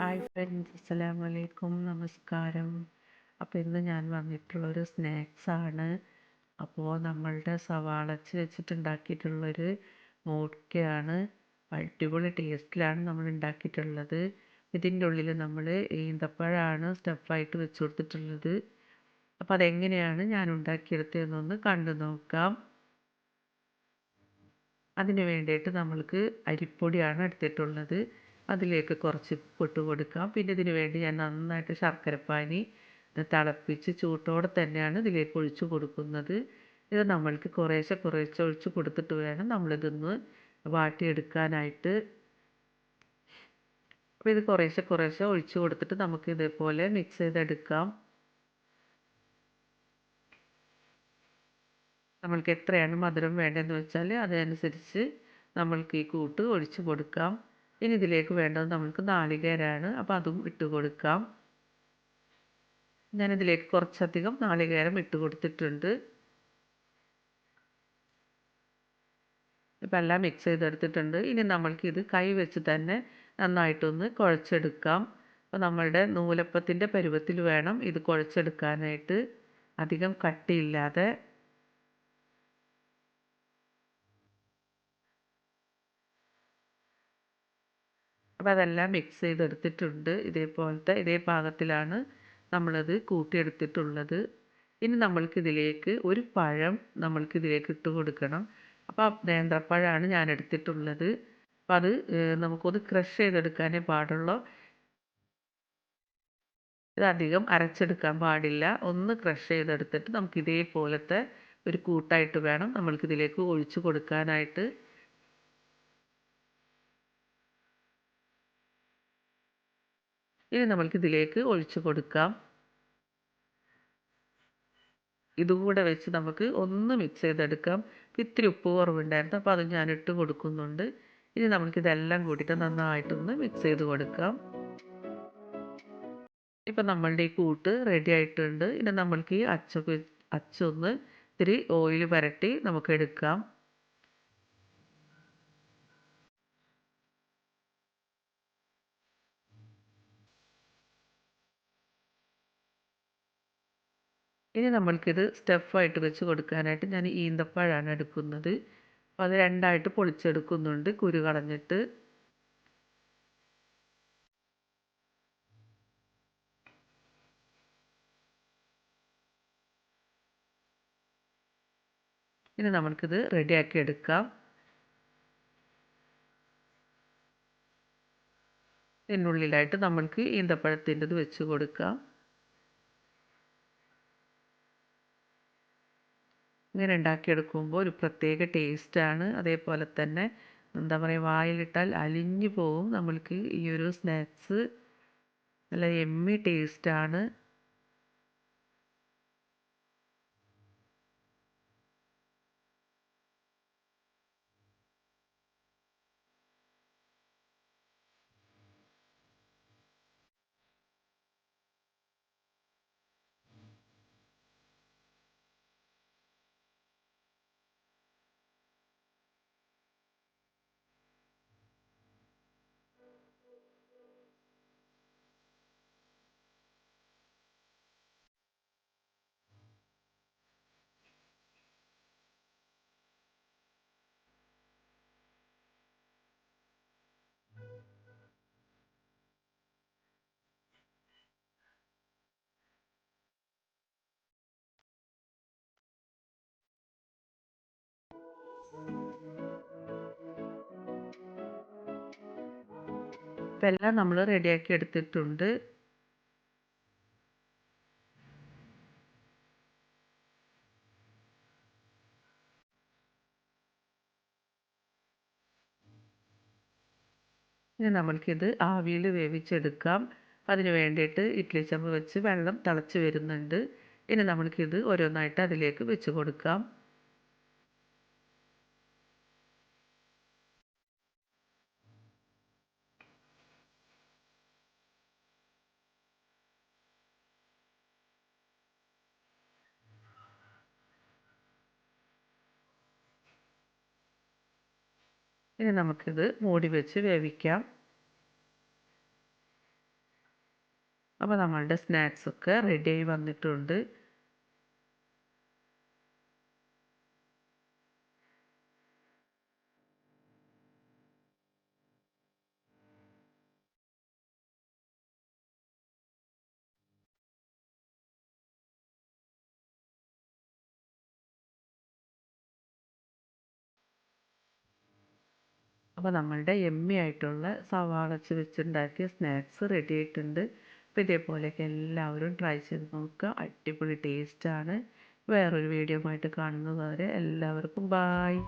Hi friends അസ്സലാമു അലൈക്കും നമസ്കാരം അപ്പോൾ ഇന്ന് ഞാൻ വന്നിട്ടുള്ളൊരു സ്നാക്സാണ്. അപ്പോൾ നമ്മളുടെ സവാളച്ച് വെച്ചിട്ടുണ്ടാക്കിയിട്ടുള്ളൊരു മൂർക്കയാണ്. അടിപൊളി ടേസ്റ്റിലാണ് നമ്മൾ ഉണ്ടാക്കിയിട്ടുള്ളത് ഇതിന്റെ ഉള്ളിൽ നമ്മൾ ഈന്തപ്പഴമാണ് സ്റ്റഫായിട്ട് വെച്ച് കൊടുത്തിട്ടുള്ളത് അപ്പോൾ അതെങ്ങനെയാണ് ഞാൻ ഉണ്ടാക്കിയെടുത്തതെന്നൊന്ന് കണ്ടു നോക്കാം. അതിന് വേണ്ടിയിട്ട് നമ്മൾക്ക് അരിപ്പൊടിയാണ് എടുത്തിട്ടുള്ളത്. അതിലേക്ക് കുറച്ച് ഉപ്പിട്ട് കൊടുക്കാം. പിന്നെ ഇതിന് വേണ്ടി ഞാൻ നന്നായിട്ട് ശർക്കരപ്പാനി തിളപ്പിച്ച് ചൂട്ടോടെ തന്നെയാണ് ഇതിലേക്ക് ഒഴിച്ചു കൊടുക്കുന്നത്. ഇത് നമ്മൾക്ക് കുറേശ്ശെ കുറേശ്ശെ ഒഴിച്ച് കൊടുത്തിട്ട് വേണം നമ്മളിതൊന്ന് വാട്ടിയെടുക്കാനായിട്ട്. അപ്പോൾ ഇത് കുറേശ്ശെ കുറേശ്ശെ ഒഴിച്ച് കൊടുത്തിട്ട് നമുക്ക് ഇതേപോലെ മിക്സ് ചെയ്തെടുക്കാം. നമ്മൾക്ക് എത്രയാണ് മധുരം വേണ്ടതെന്ന് വെച്ചാൽ അതനുസരിച്ച് നമ്മൾക്ക് ഈ കൂട്ട് ഒഴിച്ച് കൊടുക്കാം. ഇനി ഇതിലേക്ക് വേണ്ടത് നമുക്ക് നാളികേരമാണ് അപ്പോൾ അതും ഇട്ട് കൊടുക്കാം. ഞാനിതിലേക്ക് കുറച്ചധികം നാളികേരം ഇട്ട് കൊടുത്തിട്ടുണ്ട്. ഇപ്പം എല്ലാം മിക്സ് ചെയ്തെടുത്തിട്ടുണ്ട്. ഇനി നമ്മൾക്കിത് കൈ വെച്ച് തന്നെ നന്നായിട്ടൊന്ന് കുഴച്ചെടുക്കാം. അപ്പോൾ നമ്മളുടെ നൂലപ്പത്തിന്റെ പരുവത്തിൽ വേണം ഇത് കുഴച്ചെടുക്കാനായിട്ട്. അധികം കട്ടിയില്ലാതെ. അപ്പോൾ അതെല്ലാം മിക്സ് ചെയ്തെടുത്തിട്ടുണ്ട്. ഇതേപോലത്തെ ഇതേ പാകത്തിലാണ് നമ്മളത് കൂട്ടിയെടുത്തിട്ടുള്ളത്. ഇനി നമ്മൾക്കിതിലേക്ക് ഒരു പഴം നമ്മൾക്കിതിലേക്ക് ഇട്ട് കൊടുക്കണം. അപ്പോൾ നേന്ത്രപ്പഴമാണ് ഞാൻ എടുത്തിട്ടുള്ളത് അപ്പം അത് നമുക്കൊന്ന് ക്രഷ് ചെയ്തെടുക്കാനേ പാടുള്ളൂ. ഇതധികം അരച്ചെടുക്കാൻ പാടില്ല. ഒന്ന് ക്രഷ് ചെയ്തെടുത്തിട്ട് നമുക്ക് ഇതേപോലത്തെ ഒരു കൂട്ടായിട്ട് വേണം നമ്മൾക്കിതിലേക്ക് ഒഴിച്ചു കൊടുക്കാനായിട്ട്. ഇനി നമ്മൾക്കിതിലേക്ക് ഒഴിച്ച് കൊടുക്കാം. ഇതുകൂടെ വെച്ച് നമുക്ക് ഒന്ന് മിക്സ് ചെയ്തെടുക്കാം. ഇത്തിരി ഉപ്പ് കുറവുണ്ടായിരുന്നു. അപ്പോൾ അത് ഞാൻ ഇട്ട് കൊടുക്കുന്നുണ്ട്. ഇനി നമുക്കിതെല്ലാം കൂട്ടിയിട്ട് നന്നായിട്ടൊന്ന് മിക്സ് ചെയ്ത് കൊടുക്കാം. ഇപ്പം നമ്മളുടെ ഈ കൂട്ട് റെഡി ആയിട്ടുണ്ട്. ഇനി നമ്മൾക്ക് ഈ അച്ചൊക്കെ അച്ചൊന്ന് ഇത്തിരി ഓയിൽ പുരട്ടി നമുക്ക് എടുക്കാം ഇനി നമ്മൾക്കിത് സ്റ്റഫായിട്ട് വെച്ച് കൊടുക്കാനായിട്ട് ഞാൻ ഈന്തപ്പഴമാണ് എടുക്കുന്നത്. അപ്പോൾ അത് രണ്ടായിട്ട് പൊളിച്ചെടുക്കുന്നുണ്ട്. കുരു കളഞ്ഞിട്ട്. ഇനി നമ്മൾക്കിത് റെഡിയാക്കി എടുക്കാം. ഇതിനുള്ളിലായിട്ട് നമ്മൾക്ക് ഈന്തപ്പഴത്തിന്റെത് വെച്ച് കൊടുക്കാം. ഇങ്ങനെ ഉണ്ടാക്കിയെടുക്കുമ്പോൾ ഒരു പ്രത്യേക ടേസ്റ്റാണ്. അതേപോലെ തന്നെ എന്താ പറയുക വായിലിട്ടാൽ അലിഞ്ഞു പോവും. നമ്മൾക്ക് ഈ ഒരു സ്നാക്സ് നല്ല എമ്മി ടേസ്റ്റാണ് ഇപ്പം എല്ലാം നമ്മൾ റെഡിയാക്കി എടുത്തിട്ടുണ്ട്. ഇനി നമ്മൾക്കിത് ആവിയിൽ വേവിച്ചെടുക്കാം. അതിന് വേണ്ടിയിട്ട് ഇഡ്ഡലി ചെമ്പ് വെച്ച് വെള്ളം തിളച്ച് വരുന്നുണ്ട്. ഇനി നമ്മൾക്കിത് ഓരോന്നായിട്ട് അതിലേക്ക് വെച്ച് കൊടുക്കാം. ഇനി നമുക്കിത് മൂടി വെച്ച് വേവിക്കാം. അപ്പോൾ നമ്മളുടെ സ്നാക്സൊക്കെ റെഡിയായി വന്നിട്ടുണ്ട്. അപ്പോൾ നമ്മളുടെ യമ്മി ആയിട്ടുള്ള സവാള വെച്ചുണ്ടാക്കിയ സ്നാക്സ് റെഡി ആയിട്ടുണ്ട്. അപ്പോൾ ഇതേപോലെയൊക്കെ എല്ലാവരും ട്രൈ ചെയ്ത് നോക്കുക. അടിപൊളി ടേസ്റ്റാണ് വേറൊരു വീഡിയോ ആയിട്ട് കാണുന്നത് വരെ എല്ലാവർക്കും ബായ്